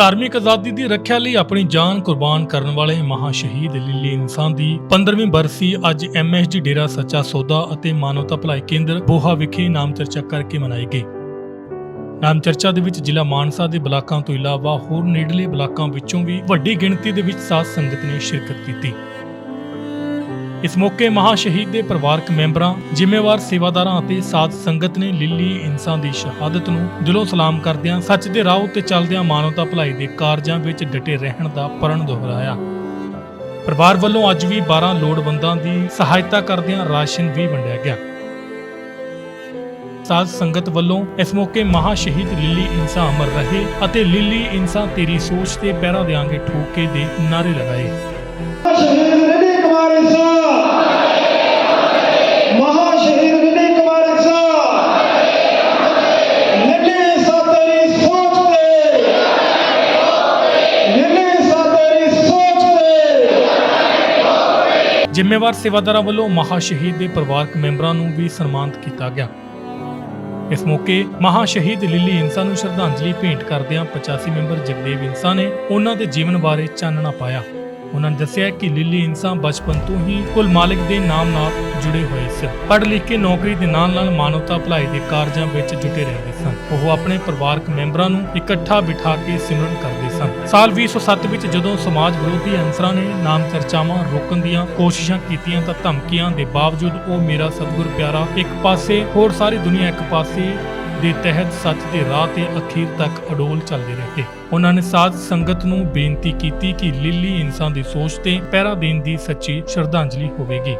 ਧਾਰਮਿਕ ਆਜ਼ਾਦੀ ਦੀ ਰੱਖਿਆ ਲਈ ਆਪਣੀ ਜਾਨ ਕੁਰਬਾਨ ਕਰਨ ਵਾਲੇ ਮਹਾ ਸ਼ਹੀਦ ਲਿਲੀ ਇਨਸਾਨ ਦੀ 15ਵੀਂ ਬਰਸੀ ਅੱਜ ਐਮਐਸਡੀ ਡੇਰਾ ਸੱਚਾ ਸੌਦਾ ਅਤੇ ਮਾਨਵਤਾ ਭਲਾਈ ਕੇਂਦਰ ਬੋਹਾ ਵਿਖੇ ਨਾਮ ਚਰਚਾ ਕਰਕੇ ਮਨਾਈ ਗਈ। ਨਾਮ ਚਰਚਾ ਦੇ ਵਿੱਚ ਜ਼ਿਲ੍ਹਾ ਮਾਨਸਾ ਦੇ ਬਲਾਕਾਂ ਤੋਂ ਇਲਾਵਾ ਹੋਰ ਨੇੜਲੇ ਬਲਾਕਾਂ ਵਿੱਚੋਂ ਵੀ ਵੱਡੀ ਗਿਣਤੀ ਦੇ ਵਿੱਚ ਸਾਧ ਸੰਗਤ ਨੇ ਸ਼ਿਰਕਤ ਕੀਤੀ। ਇਸ ਮੌਕੇ ਮਹਾ ਸ਼ਹੀਦ ਦੇ ਪਰਿਵਾਰਕ ਮੈਂਬਰਾਂ, ਜ਼ਿੰਮੇਵਾਰ ਸੇਵਾਦਾਰਾਂ ਅਤੇ ਸਾਧ ਸੰਗਤ ਨੇ ਲਿੱਲੀ ਇਨਸਾਨ ਦੀ ਸ਼ਹਾਦਤ ਨੂੰ ਦਿਲੋਂ ਸਲਾਮ ਕਰਦਿਆਂ ਸੱਚ ਦੇ ਰਾਹ ਉੱਤੇ ਚੱਲਦਿਆਂ ਮਾਨਵਤਾ ਭਲਾਈ ਦੇ ਕਾਰਜਾਂ ਵਿੱਚ ਡਟੇ ਰਹਿਣ ਦਾ ਪ੍ਰਣ ਦੁਹਰਾਇਆ। ਪਰਿਵਾਰ ਵੱਲੋਂ ਅੱਜ ਵੀ 12 ਲੋੜਵੰਦਾਂ ਦੀ ਸਹਾਇਤਾ ਕਰਦਿਆਂ ਰਾਸ਼ਨ ਵੀ ਵੰਡਿਆ ਗਿਆ। ਸਾਧ ਸੰਗਤ ਵੱਲੋਂ ਇਸ ਮੌਕੇ ਮਹਾ ਸ਼ਹੀਦ ਲਿੱਲੀ ਇਨਸਾਨ ਅਮਰ ਰਹੇ ਅਤੇ ਲਿੱਲੀ ਇਨਸਾਨ ਤੇਰੀ ਸੋਚ ਤੇ ਪਹਿਰਾ ਦੇਾਂਗੇ ਠੋਕੇ ਦੇ ਨਾਰੇ ਲਗਾਏ। ਜ਼ਿੰਮੇਵਾਰ ਸੇਵਾਦਾਰਾਂ ਵੱਲੋਂ ਮਹਾ ਸ਼ਹੀਦ ਦੇ ਪਰਿਵਾਰਕ ਮੈਂਬਰਾਂ ਨੂੰ ਵੀ ਸਨਮਾਨਿਤ ਕੀਤਾ ਗਿਆ। ਇਸ ਮੌਕੇ ਮਹਾ ਸ਼ਹੀਦ ਲਿੱਲੀ ਇਨਸਾਨ ਨੂੰ ਸ਼ਰਧਾਂਜਲੀ ਭੇਂਟ ਕਰਦਿਆਂ 85 ਮੈਂਬਰ ਜਗਦੇਵ ਇਨਸਾਨ ਨੇ ਉਹਨਾਂ ਦੇ ਜੀਵਨ ਬਾਰੇ ਚਾਨਣਾ ਪਾਇਆ। ਉਹਨਾਂ ਨੇ ਦੱਸਿਆ ਕਿ ਲਿੱਲੀ ਇਨਸਾਨ ਬਚਪਨ ਤੋਂ ਹੀ ਕੁਲ ਮਾਲਿਕ ਦੇ ਨਾਮ ਨਾਲ ਜੁੜੇ ਹੋਏ ਸਨ ਪੜ੍ਹ ਲਿਖ ਕੇ ਨੌਕਰੀ ਦੇ ਨਾਲ ਨਾਲ ਮਾਨਵਤਾ ਭਲਾਈ ਦੇ ਕਾਰਜਾਂ ਵਿੱਚ ਜੁਟੇ ਰਹਿੰਦੇ ਸਨ। ਉਹ ਆਪਣੇ ਪਰਿਵਾਰਕ ਮੈਂਬਰਾਂ ਨੂੰ ਇਕੱਠਾ ਬਿਠਾ ਕੇ ਸਿਮਰਨ ਕਰਦੇ ਸਨ। ਸਾਲ 2007 ਵਿੱਚ ਜਦੋਂ ਸਮਾਜ ਵਿਰੋਧੀ ਅਨਸਰਾਂ ਨੇ ਨਾਮ ਚਰਚਾਵਾਂ ਰੋਕਣ ਦੀਆਂ ਕੋਸ਼ਿਸ਼ਾਂ ਕੀਤੀਆਂ ਤਾਂ ਧਮਕੀਆਂ ਦੇ ਬਾਵਜੂਦ ਉਹ ਮੇਰਾ ਸਤਿਗੁਰ ਪਿਆਰਾ ਇੱਕ ਪਾਸੇ, ਹੋਰ ਸਾਰੀ ਦੁਨੀਆ ਇੱਕ ਪਾਸੇ ਦੇ ਤਹਿਤ ਸੱਚ ਦੇ ਰਾਹ ਤੇ ਅਖੀਰ ਤੱਕ ਅਡੋਲ ਚੱਲਦੇ ਰਹੇ। ਉਹਨਾਂ ਨੇ ਸਾਧ ਸੰਗਤ ਨੂੰ ਬੇਨਤੀ ਕੀਤੀ ਕਿ ਲਿੱਲੀ ਇਨਸਾਨ ਦੀ ਸੋਚ ਤੇ ਪਹਿਰਾ ਦੇਣ ਦੀ ਸੱਚੀ ਸ਼ਰਧਾਂਜਲੀ ਹੋਵੇਗੀ।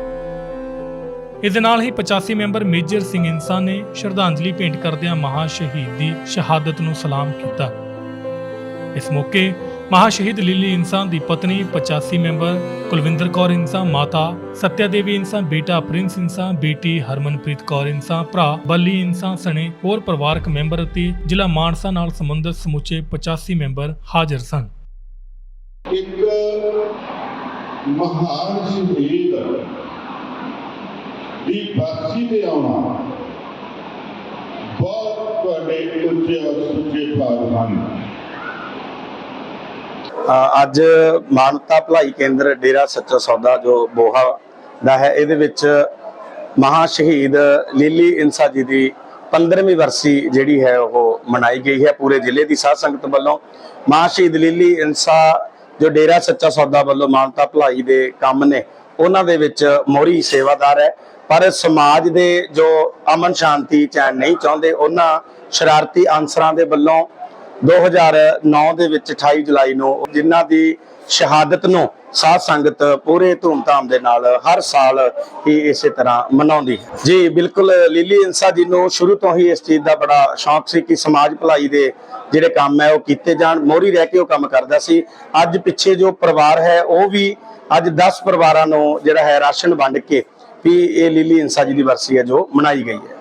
ਇਸ ਦੇ ਨਾਲ ਹੀ 85 ਮੈਂਬਰ ਮੇਜਰ ਸਿੰਘ ਇਨਸਾਨ ਨੇ ਸ਼ਰਧਾਂਜਲੀ ਭੇਂਟ ਕਰਦਿਆਂ ਮਹਾ ਸ਼ਹੀਦ ਦੀ ਸ਼ਹਾਦਤ ਨੂੰ ਸਲਾਮ ਕੀਤਾ। ਇਸ ਮੌਕੇ ਮਹਾ ਸ਼ਹੀਦ ਲਿੱਲੀ ਇਨਸਾਨ ਦੀ ਪਤਨੀ 85 ਮੈਂਬਰ ਕੁਲਵਿੰਦਰ ਕੌਰ ਇਨਸਾਨ, ਮਾਤਾ ਸਤਿਆ ਦੇਵੀ ਇਨਸਾਨ, ਬੇਟਾ ਪ੍ਰਿੰਸ ਇਨਸਾਨ, ਬੇਟੀ ਹਰਮਨਪ੍ਰੀਤ ਕੌਰ ਇਨਸਾਨ, ਭਰਾ ਬੱਲੀ ਇਨਸਾਨ ਸਣੇ ਹੋਰ ਪਰਿਵਾਰਕ ਮੈਂਬਰ ਅਤੇ ਜ਼ਿਲ੍ਹਾ ਮਾਨਸਾ ਨਾਲ ਸੰਬੰਧਿਤ ਸਮੁੱਚੇ 85 ਮੈਂਬਰ ਹਾਜ਼ਰ ਸਨ। ਇੱਕ ਮਹਾਨ ਸ਼ਹੀਦ ਦੀ ਬਰਸੀ ਤੇ ਆਉਣਾ ਬਹੁਤ ਤੁਹਾਡੇ ਉੱਚੇ ਸੁੱਚੇ ਭਾਗ ਹਨ। ਅੱਜ ਮਾਨਵਤਾ ਭਲਾਈ ਕੇਂਦਰ ਡੇਰਾ ਸੱਚਾ ਸੌਦਾ ਜੋ ਬੋਹਾ ਦਾ ਹੈ, ਇਹਦੇ ਵਿੱਚ ਮਹਾ ਸ਼ਹੀਦ ਲੀਲੀ ਇਨਸਾ ਜੀ ਦੀ 15ਵੀਂ ਵਰਸੀ ਜਿਹੜੀ ਹੈ ਉਹ ਮਨਾਈ ਗਈ ਹੈ ਪੂਰੇ ਜ਼ਿਲ੍ਹੇ ਦੀ ਸਾਧ ਸੰਗਤ ਵੱਲੋਂ। ਮਹਾ ਸ਼ਹੀਦ ਲੀਲੀ ਇਨਸਾ ਜੋ ਡੇਰਾ ਸੱਚਾ ਸੌਦਾ ਵੱਲੋਂ ਮਾਨਵਤਾ ਭਲਾਈ ਦੇ ਕੰਮ ਨੇ, ਉਹਨਾਂ ਦੇ ਵਿੱਚ ਮੋਹਰੀ ਸੇਵਾਦਾਰ ਹੈ। ਪਰ ਸਮਾਜ ਦੇ ਜੋ ਅਮਨ ਸ਼ਾਂਤੀ ਚੈਨ ਨਹੀਂ ਚਾਹੁੰਦੇ, ਉਹਨਾਂ ਸ਼ਰਾਰਤੀ ਅਨਸਰਾਂ ਦੇ ਵੱਲੋਂ 2009 ਦੇ ਵਿੱਚ 28 ਜੁਲਾਈ ਨੂੰ ਜਿਨ੍ਹਾਂ ਦੀ ਸ਼ਹਾਦਤ ਨੂੰ ਸਾਧ ਸੰਗਤ ਪੂਰੇ ਧੂਮਧਾਮ ਦੇ ਨਾਲ ਹਰ ਸਾਲ ਹੀ ਇਸੇ ਤਰ੍ਹਾਂ ਮਨਾਉਂਦੀ ਹੈ। ਜੀ, ਬਿਲਕੁਲ ਲੀਲੀ ਇਨਸਾ ਜੀ ਨੂੰ ਸ਼ੁਰੂ ਤੋਂ ਹੀ ਇਸ ਚੀਜ਼ ਦਾ ਬੜਾ ਸ਼ੌਂਕ ਸੀ ਕਿ ਸਮਾਜ ਭਲਾਈ ਦੇ ਜਿਹੜੇ ਕੰਮ ਹੈ ਉਹ ਕੀਤੇ ਜਾਣ। ਮੋਹਰੀ ਰਹਿ ਕੇ ਉਹ ਕੰਮ ਕਰਦਾ ਸੀ। ਅੱਜ ਪਿੱਛੇ ਜੋ ਪਰਿਵਾਰ ਹੈ, ਉਹ ਵੀ ਅੱਜ 10 ਪਰਿਵਾਰਾਂ ਨੂੰ ਜਿਹੜਾ ਹੈ ਰਾਸ਼ਨ ਵੰਡ ਕੇ ਵੀ ਇਹ ਲੀਲੀ ਇਨਸਾ ਜੀ ਦੀ ਵਰਸੀ ਹੈ ਜੋ ਮਨਾਈ ਗਈ ਹੈ।